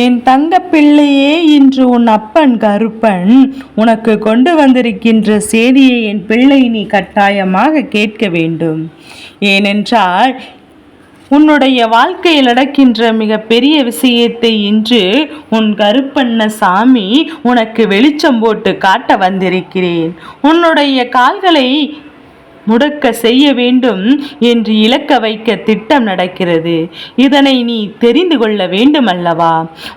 என் தங்க பிள்ளையே இன்று உன் அப்பன் கருப்பன் உனக்கு கொண்டு வந்திருக்கின்ற செய்தியை என் பிள்ளை நீ கட்டாயமாக கேட்க வேண்டும். ஏனென்றால் உன்னுடைய வாழ்க்கையில் நடக்கின்ற மிக பெரிய விஷயத்தை இன்று உன் கருப்பண்ண சாமி உனக்கு வெளிச்சம் போட்டு காட்ட வந்திருக்கிறேன். உன்னுடைய கால்களை முடக்க செய்ய வேண்டும் என்று இலக்க வைக்க திட்டம் நடக்கிறது. இதனை நீ தெரிந்து கொள்ள வேண்டும் அல்லவா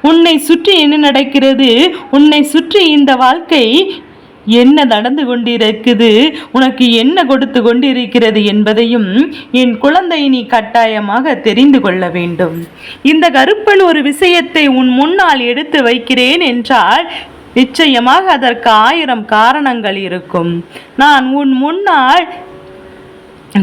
உன்னை சுற்றி என்ன நடக்கிறது? உன்னை சுற்றி இந்த வாழ்க்கை என்ன நடந்து கொண்டிருக்குது? உனக்கு என்ன கொடுத்து கொண்டிருக்கிறது என்பதையும் என் குழந்தை நீ கட்டாயமாக தெரிந்து கொள்ள வேண்டும். இந்த கருப்பன் ஒரு விஷயத்தை உன் முன்னால் எடுத்து வைக்கிறேன் என்றால் நிச்சயமாக அதற்கு ஆயிரம் காரணங்கள் இருக்கும். நான் உன் முன்னால்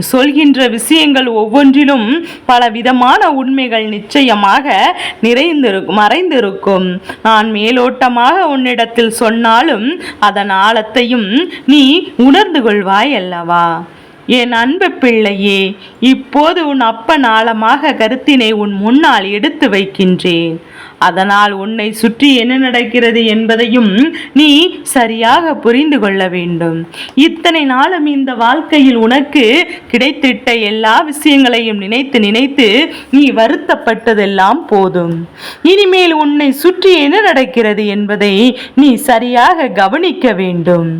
சொல்கின்ற விஷயங்கள் ஒவ்வொன்றிலும் பல விதமான உண்மைகள் நிச்சயமாக நிறைந்திருக்கும் மறைந்திருக்கும். நான் மேலோட்டமாக உன்னிடத்தில் சொன்னாலும் அதன் ஆழத்தையும் நீ உணர்ந்து கொள்வாய் அல்லவா? என் அன்பு பிள்ளையே இப்போது உன் அப்பன் ஆழமாக கருத்தினை உன் முன்னால் எடுத்து வைக்கின்றேன். அதனால் உன்னை சுற்றி என்ன நடக்கிறது என்பதையும் நீ சரியாக புரிந்து கொள்ள வேண்டும். இத்தனை நாளும் இந்த வாழ்க்கையில் உனக்கு கிடைத்திட்ட எல்லா விஷயங்களையும் நினைத்து நினைத்து நீ வருத்தப்பட்டதெல்லாம் போதும். இனிமேல் உன்னை சுற்றி என்ன நடக்கிறது என்பதை நீ சரியாக கவனிக்க வேண்டும்.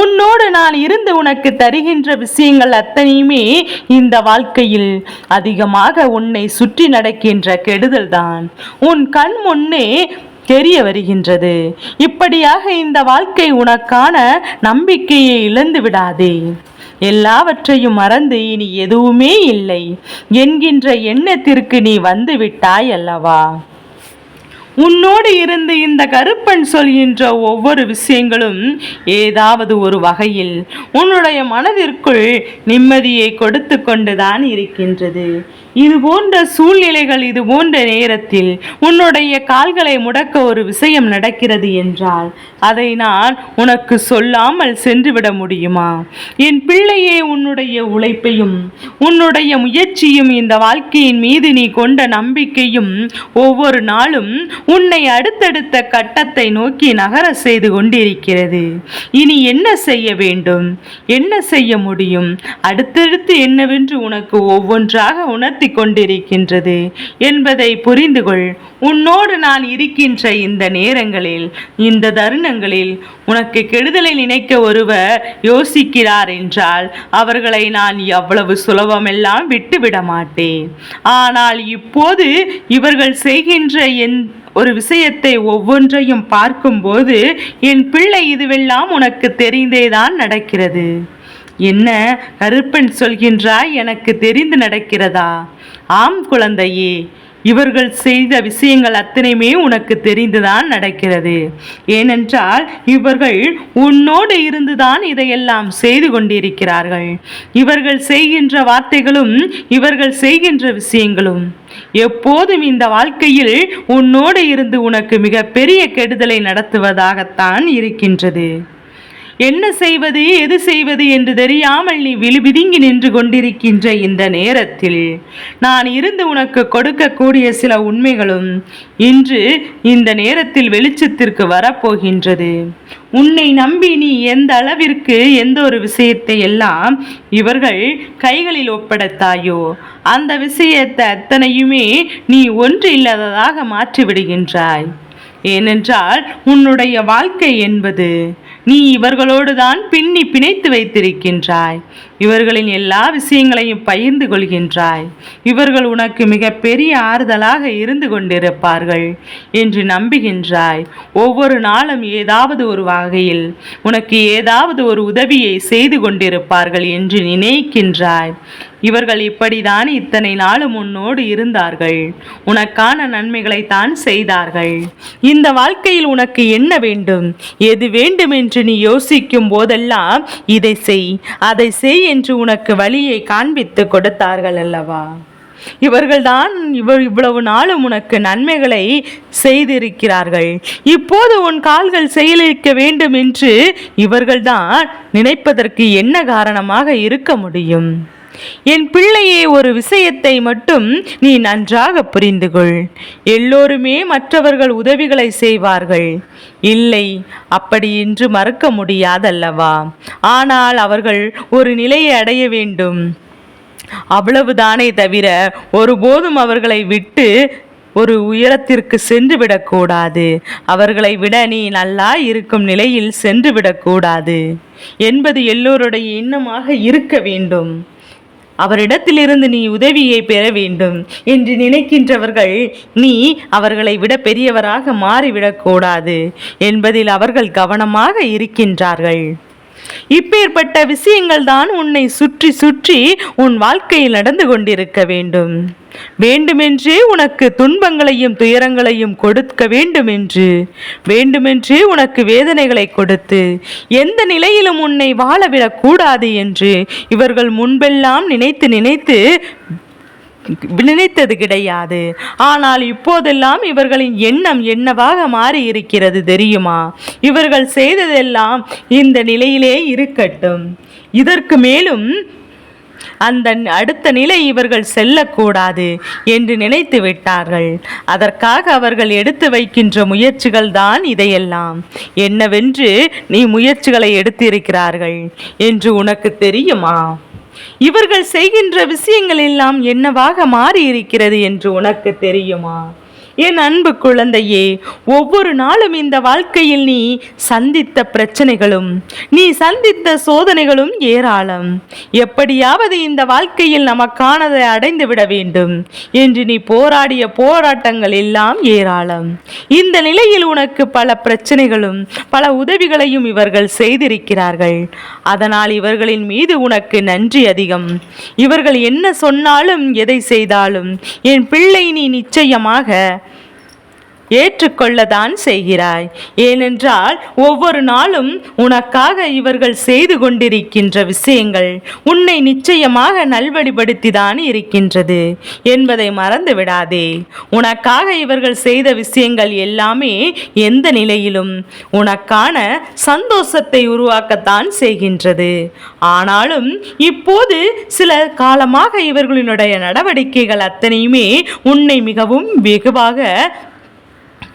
உன்னோடு நான் இருந்து உனக்கு தருகின்ற விஷயங்கள் அத்தனையுமே இந்த வாழ்க்கையில் அதிகமாக உன்னை சுற்றி நடக்கின்ற கெடுதல் தான் உன் கண் முன்னே தெரிய வருகின்றது. இப்படியாக இந்த வாழ்க்கை உனக்கான நம்பிக்கையை இழந்து விடாதே. எல்லாவற்றையும் மறந்து இனி எதுவுமே இல்லை. என்கின்ற எண்ணத்திற்கு நீ வந்து விட்டாய் அல்லவா? உன்னோடு இருந்து இந்த கருப்பன் சொல்கின்ற ஒவ்வொரு விஷயங்களும் ஏதாவது ஒரு வகையில் உன்னுடைய மனதிற்குள் நிம்மதியை கொடுத்து கொண்டுதான் இருக்கின்றது. இது போன்ற சூழ்நிலைகள் இது போன்ற நேரத்தில் உன்னுடைய கால்களை முடக்க ஒரு விஷயம் நடக்கிறது என்றால் அதை நான் உனக்கு சொல்லாமல் சென்றுவிட முடியுமா? என் பிள்ளையே உன்னுடைய உழைப்பையும் உன்னுடைய முயற்சியும் இந்த வாழ்க்கையின் மீது நீ கொண்ட நம்பிக்கையும் ஒவ்வொரு நாளும் உன்னை அடுத்தடுத்த கட்டத்தை நோக்கி நகர செய்து கொண்டிருக்கிறது. இனி என்ன செய்ய வேண்டும்? என்ன செய்ய முடியும்? அடுத்தடுத்து என்னவென்று உனக்கு ஒவ்வொன்றாக உணர்த்த கொண்டிருக்கின்றது என்பதை புரிந்து கொள் உன்னோடு நான் இருக்கின்ற இந்த நேரங்களில் இந்த தருணங்களில் உனக்கு கெடுதலை நினைக்க ஒருவர் யோசிக்கிறார் என்றால் அவர்களை நான் எவ்வளவு சுலபமெல்லாம் விட்டுவிட மாட்டேன். ஆனால் இப்போது இவர்கள் செய்கின்ற என் ஒரு விஷயத்தை ஒவ்வொன்றையும் பார்க்கும்போது என் பிள்ளை இதுவெல்லாம் உனக்கு தெரிந்தேதான் நடக்கிறது. என்ன கருப்பன் சொல்கின்றாய் எனக்கு தெரிந்து நடக்கிறதா? ஆம் குழந்தையே இவர்கள் செய்த விஷயங்கள் அத்தனையுமே உனக்கு தெரிந்துதான் நடக்கிறது. ஏனென்றால் இவர்கள் உன்னோடு இருந்துதான் இதையெல்லாம் செய்து கொண்டிருக்கிறார்கள். இவர்கள் செய்கின்ற வார்த்தைகளும் இவர்கள் செய்கின்ற விஷயங்களும். எப்போதும் இந்த வாழ்க்கையில் உன்னோடு இருந்து உனக்கு மிகப்பெரிய கெடுதலை நடத்துவதாகத்தான் இருக்கின்றது. என்ன செய்வது எது செய்வது என்று தெரியாமல் நீ விழுபிதுங்கி நின்று கொண்டிருக்கின்ற இந்த நேரத்தில் நான் இருந்து உனக்கு கொடுக்கக்கூடிய சில உண்மைகளும் இன்று இந்த நேரத்தில் வெளிச்சத்திற்கு வரப்போகின்றது. உன்னை நம்பி நீ எந்த அளவிற்கு எந்த ஒரு விஷயத்தை எல்லாம் இவர்கள் கைகளில் ஒப்படைத்தாயோ அந்த விஷயத்தை அத்தனையுமே நீ ஒன்று இல்லாததாக மாற்றிவிடுகின்றாய். ஏனென்றால் உன்னுடைய வாழ்க்கை என்பது நீ இவர்களோடு தான் பின்னி பிணைத்து வைத்திருக்கின்றாய். இவர்களின் எல்லா விஷயங்களையும் பகிர்ந்து கொள்கின்றாய். இவர்கள் உனக்கு மிக பெரிய ஆறுதலாக இருந்து கொண்டிருப்பார்கள் என்று நம்புகின்றாய். ஒவ்வொரு நாளும் ஏதாவது ஒரு வகையில் உனக்கு ஏதாவது ஒரு உதவியை செய்து கொண்டிருப்பார்கள் என்று நினைக்கின்றாய். இவர்கள் இப்படிதான் இத்தனை நாளும் உன்னோடு இருந்தார்கள். உனக்கான நன்மைகளை தான் செய்தார்கள். இந்த வாழ்க்கையில் உனக்கு என்ன வேண்டும்? எது வேண்டும் என்று நீ யோசிக்கும் போதெல்லாம் இதை செய். அதை செய் என்று உனக்கு வழியை காண்பித்து கொடுத்தார்கள் அல்லவா? இவர்கள்தான் இவர் இவ்வளவு நாளும் உனக்கு நன்மைகளை செய்திருக்கிறார்கள். இப்போது உன் கால்கள் செயலிழக்க வேண்டும் என்று இவர்கள்தான் நினைப்பதற்கு என்ன காரணமாக இருக்க முடியும்? என் பிள்ளையே ஒரு விஷயத்தை மட்டும் நீ நன்றாக புரிந்து கொள் எல்லோருமே மற்றவர்கள் உதவிகளை செய்வார்கள். இல்லை அப்படி என்று மறுக்க முடியாதல்லவா? ஆனால் அவர்கள் ஒரு நிலையை அடைய வேண்டும். அவ்வளவுதானே தவிர ஒருபோதும் அவர்களை விட்டு ஒரு உயரத்திற்கு சென்று விடக்கூடாது அவர்களை விட நீ நல்லா இருக்கும் நிலையில் சென்று விடக்கூடாது என்பது எல்லோருடைய எண்ணமாக இருக்க வேண்டும். அவரிடத்திலிருந்து நீ உதவியை பெற வேண்டும் என்று நினைக்கின்றவர்கள் நீ அவர்களை விட பெரியவராக மாறிவிடக்கூடாது என்பதில் அவர்கள் கவனமாக இருக்கின்றார்கள். இப்பேற்பட்ட விஷயங்கள் தான் உன்னை சுற்றி சுற்றி உன் வாழ்க்கையில் நடந்து கொண்டிருக்க வேண்டும். வேண்டுமென்றே உனக்கு துன்பங்களையும் துயரங்களையும் கொடுக்க வேண்டுமென்று வேண்டுமென்றே உனக்கு வேதனைகளை கொடுத்து எந்த நிலையிலும் உன்னை வாழவிடக்கூடாது என்று இவர்கள் முன்பெல்லாம் நினைத்து நினைத்து நினைத்தது கிடையாது. ஆனால் இப்போதெல்லாம் இவர்களின் எண்ணம் என்னவாக மாறி இருக்கிறது தெரியுமா? இவர்கள் செய்ததெல்லாம் இந்த நிலையிலே இருக்கட்டும். இதற்கு மேலும் அந்த அடுத்த நிலை இவர்கள் செல்லக்கூடாது என்று நினைத்து விட்டார்கள். அதற்காக அவர்கள் எடுத்து வைக்கின்ற முயற்சிகள் தான் இதையெல்லாம். என்னவென்று நீ முயற்சிகளை எடுத்திருக்கிறார்கள் என்று உனக்கு தெரியுமா? இவர்கள் செய்கின்ற விஷயங்கள் எல்லாம் என்னவாக மாறி இருக்கிறது என்று உனக்கு தெரியுமா? என் அன்பு குழந்தையே ஒவ்வொரு நாளும் இந்த வாழ்க்கையில் நீ சந்தித்த பிரச்சனைகளும் நீ சந்தித்த சோதனைகளும் ஏராளம். எப்படியாவது இந்த வாழ்க்கையில் நமக்கானதை அடைந்து விட வேண்டும் என்று நீ போராடிய போராட்டங்கள் எல்லாம் ஏராளம். இந்த நிலையில் உனக்கு பல பிரச்சனைகளும் பல உதவிகளையும் இவர்கள் செய்திருக்கிறார்கள். அதனால் இவர்களின் மீது உனக்கு நன்றி அதிகம். இவர்கள் என்ன சொன்னாலும் எதை செய்தாலும் என் பிள்ளை நீ நிச்சயமாக ஏற்றுக்கொள்ளதான் செய்கிறாய். ஏனென்றால் ஒவ்வொரு நாளும் உனக்காக இவர்கள் செய்து கொண்டிருக்கின்ற விஷயங்கள் உன்னை நிச்சயமாக நல்வழிப்படுத்திதான் இருக்கின்றது என்பதை மறந்து விடாதே உனக்காக இவர்கள் செய்த விஷயங்கள் எல்லாமே எந்த நிலையிலும் உனக்கான சந்தோஷத்தை உருவாக்கத்தான் செய்கின்றது. ஆனாலும் இப்போது சில காலமாக இவர்களினுடைய நடவடிக்கைகள் அத்தனையுமே உன்னை மிகவும் வெகுவாக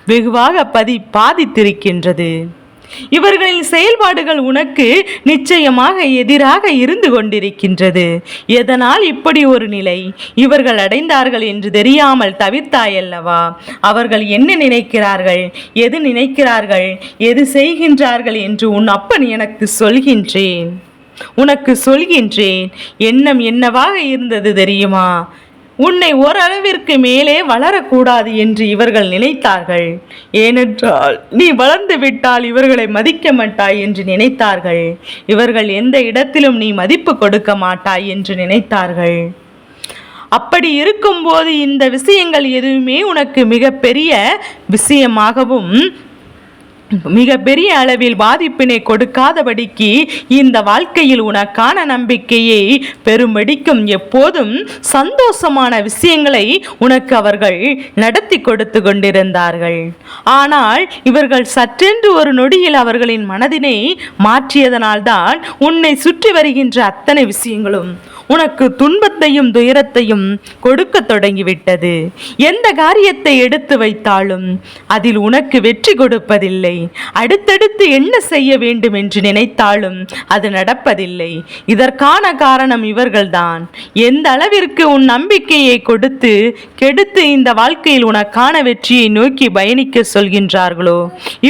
வெகுவாக பதி பாதித்திருக்கின்றது. இவர்களின் செயல்பாடுகள் உனக்கு நிச்சயமாக எதிராக இருந்து கொண்டிருக்கின்றது. எதனால் இப்படி ஒரு நிலை? இவர்கள் அடைந்தார்கள் என்று தெரியாமல் தவிர்த்தாயல்லவா அவர்கள் என்ன நினைக்கிறார்கள்? எது நினைக்கிறார்கள்? எது செய்கின்றார்கள் என்று உன் அப்பன் எனக்கு சொல்கின்றேன். உனக்கு சொல்கின்றேன். எண்ணம் என்னவாக இருந்தது தெரியுமா? உன்னை ஓரளவிற்கு மேலே வளரக்கூடாது என்று இவர்கள் நினைத்தார்கள். ஏனென்றால் நீ வளர்ந்து விட்டால் இவர்களை மதிக்க மாட்டாய் என்று நினைத்தார்கள். இவர்கள் எந்த இடத்திலும் நீ மதிப்பு கொடுக்க மாட்டாய் என்று நினைத்தார்கள். அப்படி இருக்கும்போது இந்த விஷயங்கள் எதுவுமே உனக்கு மிகப்பெரிய விஷயமாகவும் மிகப்பெரிய அளவில் பாதிப்பினை கொடுக்காதபடிக்கு இந்த வாழ்க்கையில் உனக்கான நம்பிக்கையை பெரும்படிக்கும் எப்போதும் சந்தோஷமான விஷயங்களை உனக்கு அவர்கள் நடத்தி கொடுத்து கொண்டிருந்தார்கள். ஆனால் இவர்கள் சற்றென்று ஒரு நொடியில் அவர்களின் மனதினை மாற்றியதனால்தான் உன்னை சுற்றி வருகின்ற அத்தனை விஷயங்களும் உனக்கு துன்பத்தையும் துயரத்தையும் கொடுக்க தொடங்கிவிட்டது. எந்த காரியத்தை எடுத்து வைத்தாலும் அதில் உனக்கு வெற்றி கொடுப்பதில்லை. அடுத்தடுத்து என்ன செய்ய வேண்டும் என்று நினைத்தாலும் அது நடப்பதில்லை. இதற்கான காரணம் இவர்கள்தான். எந்த அளவிற்கு உன் நம்பிக்கையை கொடுத்து கெடுத்து இந்த வாழ்க்கையில் உனக்கான வெற்றியை நோக்கி பயணிக்க சொல்கின்றார்களோ?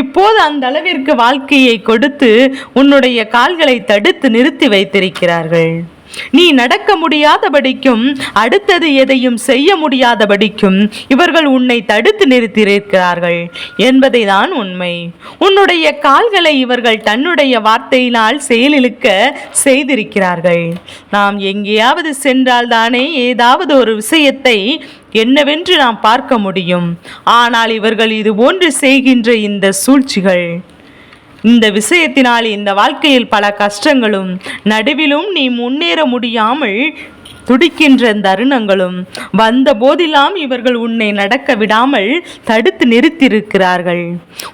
இப்போது அந்த அளவிற்கு வாழ்க்கையை கொடுத்து உன்னுடைய கால்களை தடுத்து நிறுத்தி வைத்திருக்கிறார்கள். நீ நடக்க முடியாதபடிக்கும் அடுத்தது எதையும் செய்ய முடியாதபடிக்கும் இவர்கள் உன்னை தடுத்து நிறுத்தியிருக்கிறார்கள் என்பதை தான் உண்மை. உன்னுடைய கால்களை இவர்கள் தன்னுடைய வார்த்தையினால் செயலிழுக்க செய்திருக்கிறார்கள். நாம் எங்கேயாவது சென்றால் தானே ஏதாவது ஒரு விஷயத்தை என்னவென்று நாம் பார்க்க முடியும். ஆனால் இவர்கள் இது போன்று செய்கின்ற இந்த சூழ்ச்சிகள் இந்த விஷயத்தினால் இந்த வாழ்க்கையில் பல கஷ்டங்களும் நடுவிலும் நீ முன்னேற முடியாமல் துடிக்கின்ற தருணங்களும் வந்த போதிலாம் இவர்கள் உன்னை நடக்க விடாமல் தடுத்து நிறுத்தியிருக்கிறார்கள்.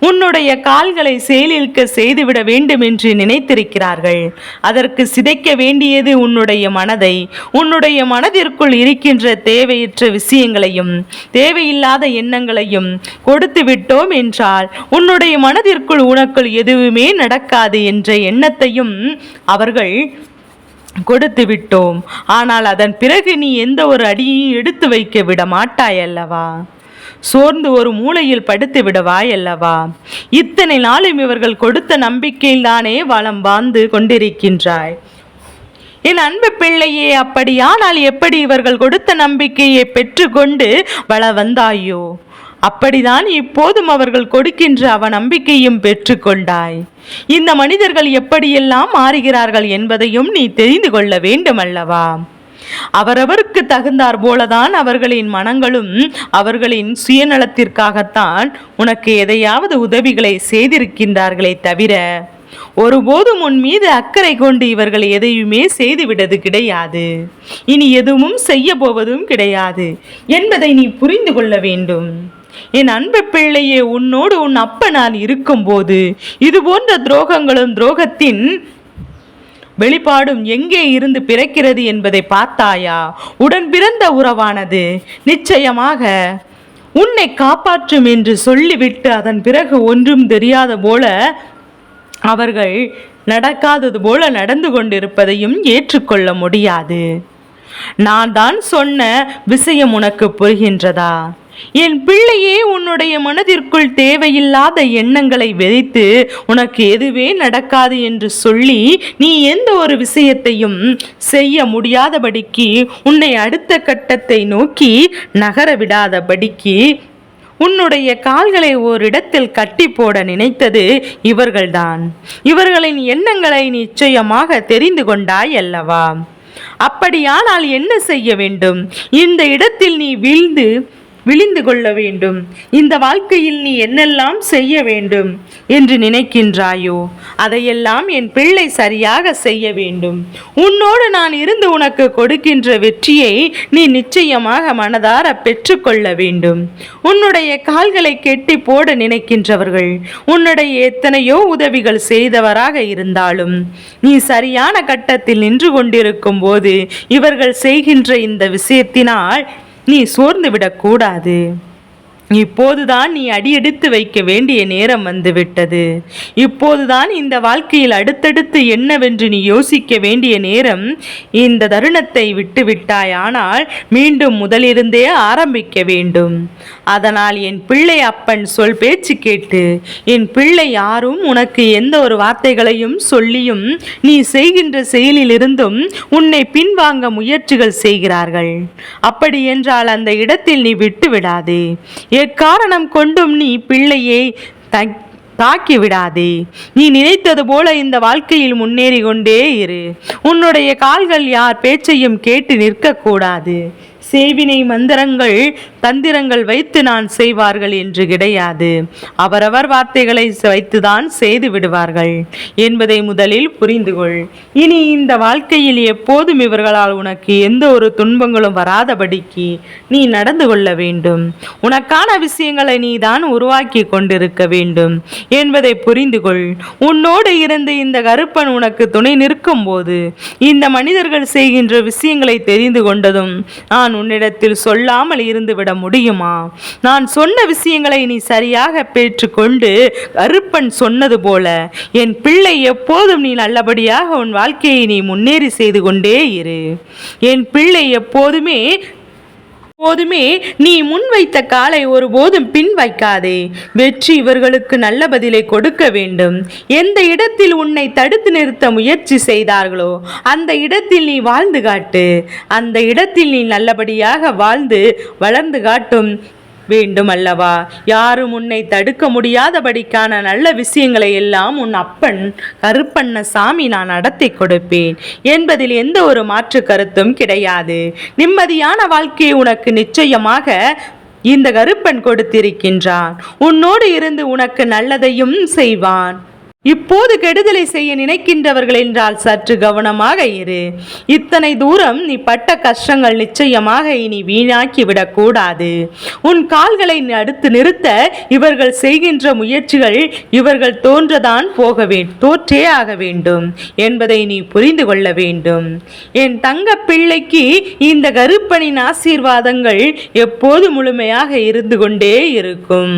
உன்னுடைய கால்களை செயலிழக்க செய்துவிட வேண்டும் என்று நினைத்திருக்கிறார்கள். அதற்கு சிதைக்க வேண்டியது உன்னுடைய மனதை உன்னுடைய மனதிற்குள் இருக்கின்ற தேவையற்ற விஷயங்களையும் தேவையில்லாத எண்ணங்களையும் கொடுத்து விட்டோம் என்றால் உன்னுடைய மனதிற்குள் உனக்குள் எதுவுமே நடக்காது என்ற எண்ணத்தையும் அவர்கள் கொடுத்து விட்டோம். ஆனால் அதன் பிறகு நீ எந்த ஒரு அடியையும் எடுத்து வைக்க விட மாட்டாய் அல்லவா? சோர்ந்து ஒரு மூலையில் படுத்து விடவாய் அல்லவா? இத்தனை நாளும் இவர்கள் கொடுத்த நம்பிக்கையில்தானே வளம் வாழ்ந்து கொண்டிருக்கின்றாய். என் அன்பு பிள்ளையே அப்படியானால் எப்படி இவர்கள் கொடுத்த நம்பிக்கையை பெற்றுக்கொண்டு வள வந்தாயோ அப்படிதான் இப்போதும் அவர்கள் கொடுக்கின்ற அவன் நம்பிக்கையும் பெற்றுக்கொண்டாய். இந்த மனிதர்கள் எப்படியெல்லாம் மாறுகிறார்கள் என்பதையும் நீ தெரிந்து கொள்ள வேண்டும் அல்லவா அவரவருக்கு தகுந்தார் போலதான் அவர்களின் மனங்களும் அவர்களின் சுயநலத்திற்காகத்தான் உனக்கு எதையாவது உதவிகளை செய்திருக்கின்றார்களே தவிர ஒருபோதும் உன் மீது அக்கறை கொண்டு இவர்கள் எதையுமே செய்துவிட்டது கிடையாது. இனி எதுவும் செய்ய போவதும் கிடையாது என்பதை நீ புரிந்து கொள்ள வேண்டும். என் அன்பு பிள்ளையே உன்னோடு உன் அப்ப நான் இருக்கும்போது இது போன்ற துரோகங்களும் துரோகத்தின் வெளிப்பாடும் எங்கே இருந்து பிறக்கிறது என்பதை பார்த்தாயா? உடன் பிறந்த உறவானது நிச்சயமாக உன்னை காப்பாற்றும் என்று சொல்லிவிட்டு அதன் பிறகு ஒன்றும் தெரியாத போல அவர்கள் நடக்காதது போல நடந்து கொண்டிருப்பதையும் ஏற்றுக்கொள்ள முடியாது. நான் தான் சொன்ன விஷயம் உனக்கு புரிகின்றதா? என் பிள்ளையே உன்னுடைய மனதிற்குள் தேவையில்லாத எண்ணங்களை வெறித்து உனக்கு எதுவே நடக்காது என்று சொல்லி நீ எந்த ஒரு விஷயத்தையும் செய்ய முடியாதபடிக்கு உன்னை அடுத்த கட்டத்தை நோக்கி நகர விடாதபடிக்கு உன்னுடைய கால்களை ஓரிடத்தில் கட்டி போட நினைத்தது இவர்கள்தான். இவர்களின் எண்ணங்களை நிச்சயமாக தெரிந்து கொண்டாய் அல்லவா? அப்படியானால் என்ன செய்ய வேண்டும்? இந்த இடத்தில் நீ வீழ்ந்து விழிந்து கொள்ள வேண்டும். இந்த வாழ்க்கையில் நீ என்னெல்லாம் செய்ய வேண்டும் என்று நினைக்கின்றாயோ அதையெல்லாம் என் பிள்ளை சரியாக செய்ய வேண்டும். உன்னோடு நான் இருந்து உனக்கு கொடுக்கின்ற வெற்றியை நீ நிச்சயமாக மனதார பெற்றுக்கொள்ள வேண்டும். உன்னுடைய கால்களை கெட்டி போட நினைக்கின்றவர்கள் உன்னுடைய எத்தனையோ உதவிகள் செய்தவராக இருந்தாலும் நீ சரியான கட்டத்தில் நின்று கொண்டிருக்கும் போது இவர்கள் செய்கின்ற இந்த விஷயத்தினால் நீ சோர்ந்து விடக்கூடாது. இப்போதுதான் நீ அடியெடுத்து வைக்க வேண்டிய நேரம் வந்துவிட்டது. இப்போதுதான் இந்த வாழ்க்கையில் அடுத்தடுத்து என்னவென்று நீ யோசிக்க வேண்டிய நேரம் இந்த தருணத்தை விட்டுவிட்டாய். ஆனால் மீண்டும் முதலிருந்தே ஆரம்பிக்க வேண்டும். அதனால் என் பிள்ளை அப்பன் சொல் பேச்சு கேட்டு என் பிள்ளை யாரும் உனக்கு எந்த ஒரு வார்த்தைகளையும் சொல்லியும் நீ செய்கின்ற செயலிலிருந்தும் உன்னை பின்வாங்க முயற்சிகள் செய்கிறார்கள். அப்படி என்றால் அந்த இடத்தில் நீ விட்டு விடாதே எக்காரணம் கொண்டும் நீ பிள்ளையை தக் தாக்கி விடாதே நீ நினைத்தது போல இந்த வாழ்க்கையில் முன்னேறி கொண்டே இரு. உன்னுடைய கால்கள் யார் பேச்சையும் கேட்டு நிற்கக்கூடாது. சேவினை மந்திரங்கள் தந்திரங்கள் வைத்து நான் செய்வார்கள் என்று கிடையாது. அவரவர் வார்த்தைகளை வைத்துதான் செய்து விடுவார்கள். என்பதை முதலில் புரிந்துகொள். இனி இந்த வாழ்க்கையில் எப்போதும் இவர்களால் உனக்கு எந்த ஒரு துன்பங்களும் வராதபடிக்கு நீ நடந்து கொள்ள வேண்டும். உனக்கான விஷயங்களை நீ தான் உருவாக்கி கொண்டிருக்க வேண்டும். என்பதை புரிந்து கொள் உன்னோடு இருந்து இந்த கருப்பன் உனக்கு துணை நிற்கும் போது இந்த மனிதர்கள் செய்கின்ற விஷயங்களை தெரிந்து கொண்டதும் நான் உன்னிடத்தில் சொல்லாமல் இருந்துவிட முடியுமா? நான் சொன்ன விஷயங்களை நீ சரியாக பெற்றுக்கொண்டு கருப்பன் சொன்னது போல என் பிள்ளை எப்போதும் நீ நல்லபடியாக உன் வாழ்க்கையை நீ முன்னேறி செய்து கொண்டே இரு. என் பிள்ளை எப்போதுமே எப்போதுமே நீ முன்வைத்த காலை ஒருபோதும் பின் வைக்காதே. வெற்றி இவர்களுக்கு நல்ல பதிலை கொடுக்க வேண்டும். எந்த இடத்தில் உன்னை தடுத்து நிறுத்த முயற்சி செய்தார்களோ அந்த இடத்தில் நீ வாழ்ந்து காட்டு. அந்த இடத்தில் நீ நல்லபடியாக வாழ்ந்து வளர்ந்து காட்டும் வேண்டும் அல்லவா யாரும் உன்னை தடுக்க முடியாதபடிக்கான நல்ல விஷயங்களை எல்லாம் உன் அப்பன் கருப்பண்ண சாமி நான் நடத்தி கொடுப்பேன். என்பதில் எந்த ஒரு மாற்று கருத்தும் கிடையாது. நிம்மதியான வாழ்க்கையை உனக்கு நிச்சயமாக இந்த கருப்பன் கொடுத்திருக்கின்றான். உன்னோடு இருந்து உனக்கு நல்லதையும் செய்வான். இப்போது கெடுதலை செய்ய நினைக்கின்றவர்கள் என்றால் சற்று கவனமாக இரு. இத்தனை தூரம் நீ பட்ட கஷ்டங்கள் நிச்சயமாக இனி வீணாக்கி விடக்கூடாது உன் கால்களை அடுத்து நிறுத்த இவர்கள் செய்கின்ற முயற்சிகள் இவர்கள் தோன்றதான் போக தோற்றே ஆக வேண்டும் என்பதை நீ புரிந்து கொள்ள வேண்டும். என் தங்க பிள்ளைக்கு இந்த கருப்பனின் ஆசீர்வாதங்கள் எப்போது முழுமையாக இருந்து கொண்டே இருக்கும்.